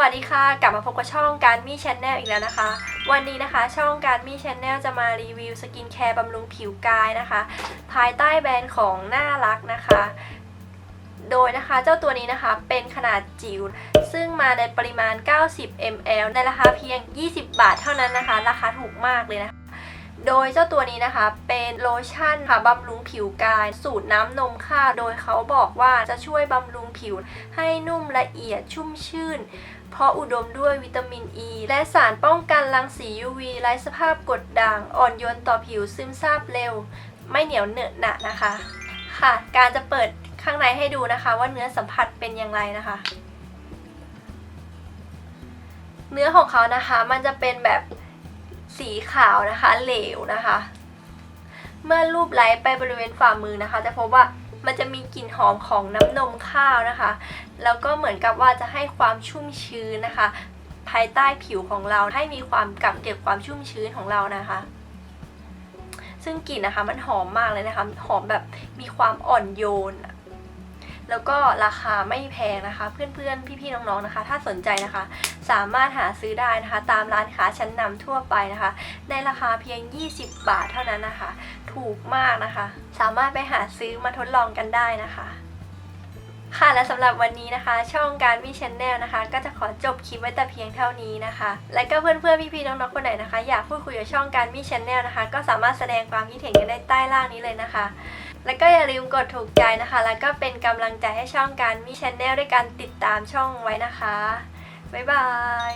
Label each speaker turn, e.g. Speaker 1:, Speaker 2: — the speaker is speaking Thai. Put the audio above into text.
Speaker 1: วัสดีค่ะ กลับมาพบกับช่องการมี่ชแนลอีกแล้วนะคะ วันนี้นะคะช่องการมี่ชแนลจะมารีวิวสกินแคร์บำรุงผิวกายนะคะ ภายใต้แบรนด์ของน่ารักนะคะ โดยนะคะเจ้าตัวนี้นะคะเป็นขนาดจิ๋วซึ่งมาในปริมาณ 90 ml ในราคาเพียง 20 บาทเท่านั้นนะคะ ราคาถูกมากเลยนะคะ โดยเจ้าตัวนี้นะคะเป็นโลชั่นค่ะบำรุงผิวกาย สูตรน้ำนมค่ะโดยเขาบอกว่าจะช่วยบำรุงผิวให้นุ่มละเอียดชุ่มชื่น เพราะอุดมด้วยวิตามินอ e, ีและสารป้องกันรังสี UV ไร้สภาพกดด่าง อ่อนโยนต่อผิวซึมซาบเร็ว ไม่เหนียวเหนอะหนะนะคะ ค่ะ การจะเปิดข้างในให้ดูนะคะ ว่าเนื้อสัมผัสเป็นอย่างไรนะคะ เนื้อของเขานะคะมันจะเป็นแบบ สีขาวนะคะเหลวนะคะ เมื่อรูปไล้ไปบริเวณฝ่ามือนะคะ จะพบว่ามันจะมีกลิ่นหอมของน้ำนมข้าวนะคะ แล้วก็เหมือนกับว่าจะให้ความชุ่มชื้นนะคะ ภายใต้ผิวของเราให้มีความกักเก็บความชุ่มชื้นของเรานะคะ ซึ่งกลิ่นนะคะมันหอมมากเลยนะคะ หอมแบบมีความอ่อนโยนอะ แล้วก็ราคาไม่แพงนะคะ เพื่อนๆ พี่ๆ น้องๆ นะคะ ถ้าสนใจนะคะ สามารถหาซื้อได้นะคะ ตามร้านค้าชั้นนำทั่วไปนะคะ ในราคาเพียง 20 บาทเท่านั้นนะคะ ถูกมากนะคะ สามารถไปหาซื้อมาทดลองกันได้นะคะค่ะและสำหรับวันนี้นะคะ ช่องการมีชแนลนะคะ ก็จะขอจบคลิปไว้แต่เพียงเท่านี้นะคะ และก็เพื่อนๆพี่ๆน้องๆคนไหนนะคะ อยากพูดคุยกับช่องการมีชแนลนะคะ ก็สามารถแสดงความคิดเห็นกันได้ใต้ล่างนี้เลยนะคะ แล้วก็อย่าลืมกดถูกใจนะคะ แล้วก็เป็นกำลังใจให้ช่องการมีชแนลด้วยการติดตามช่องไว้นะคะ บ๊ายบาย